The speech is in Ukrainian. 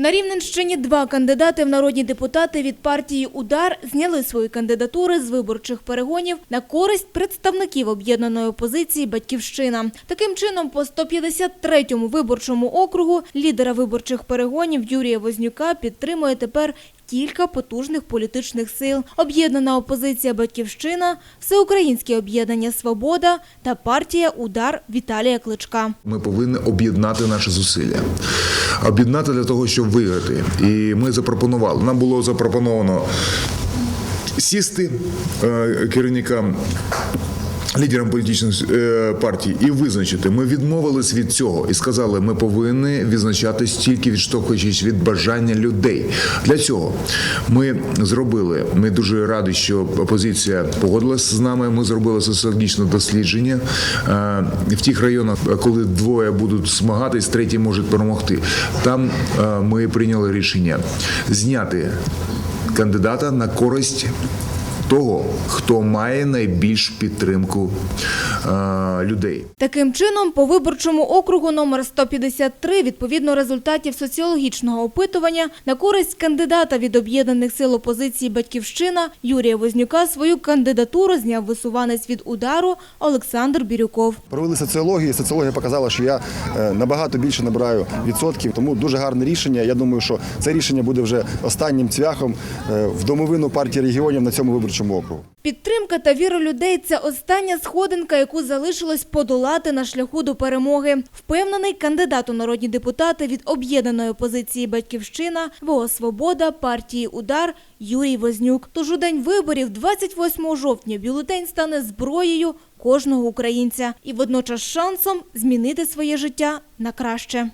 На Рівненщині два кандидати в народні депутати від партії «Удар» зняли свої кандидатури з виборчих перегонів на користь представників об'єднаної опозиції «Батьківщина». Таким чином, по 153-му виборчому округу лідера виборчих перегонів Юрія Вознюка підтримує тепер кілька потужних політичних сил – об'єднана опозиція «Батьківщина», Всеукраїнське об'єднання «Свобода» та партія «Удар» Віталія Кличка. Ми повинні об'єднати наші зусилля. Об'єднати для того, щоб виграти. І ми запропонували. Нам було запропоновано сісти е, керівникам. Лідерам політичних е, партій і визначити. Ми відмовились від цього і сказали, ми повинні відзначатись тільки відштовхуючись від бажання людей. Для цього ми зробили. Ми дуже раді, що опозиція погодилася з нами. Ми зробили соціологічне дослідження е, в тих районах, коли двоє будуть змагатись, третій може перемогти. Там е, ми прийняли рішення зняти кандидата на користь того, хто має найбільш підтримку е, людей. Таким чином, по виборчому округу номер 153, відповідно результатів соціологічного опитування, на користь кандидата від об'єднаних сил опозиції «Батьківщина» Юрія Вознюка свою кандидатуру зняв висуванець від удару Олександр Бірюков. Провели соціологію. Соціологія показала, що я е, набагато більше набираю відсотків. Тому дуже гарне рішення. Я думаю, що це рішення буде вже останнім цвяхом е, в домовину партії регіонів на цьому виборчому округу. Підтримка та віра людей – це остання сходинка, яку залишилось подолати на шляху до перемоги. Впевнений кандидат у народні депутати від об'єднаної опозиції «Батьківщина», ВО «Свобода», партії «Удар» Юрій Вознюк. Тож у день виборів, 28 жовтня, бюлетень стане зброєю кожного українця і водночас шансом змінити своє життя на краще.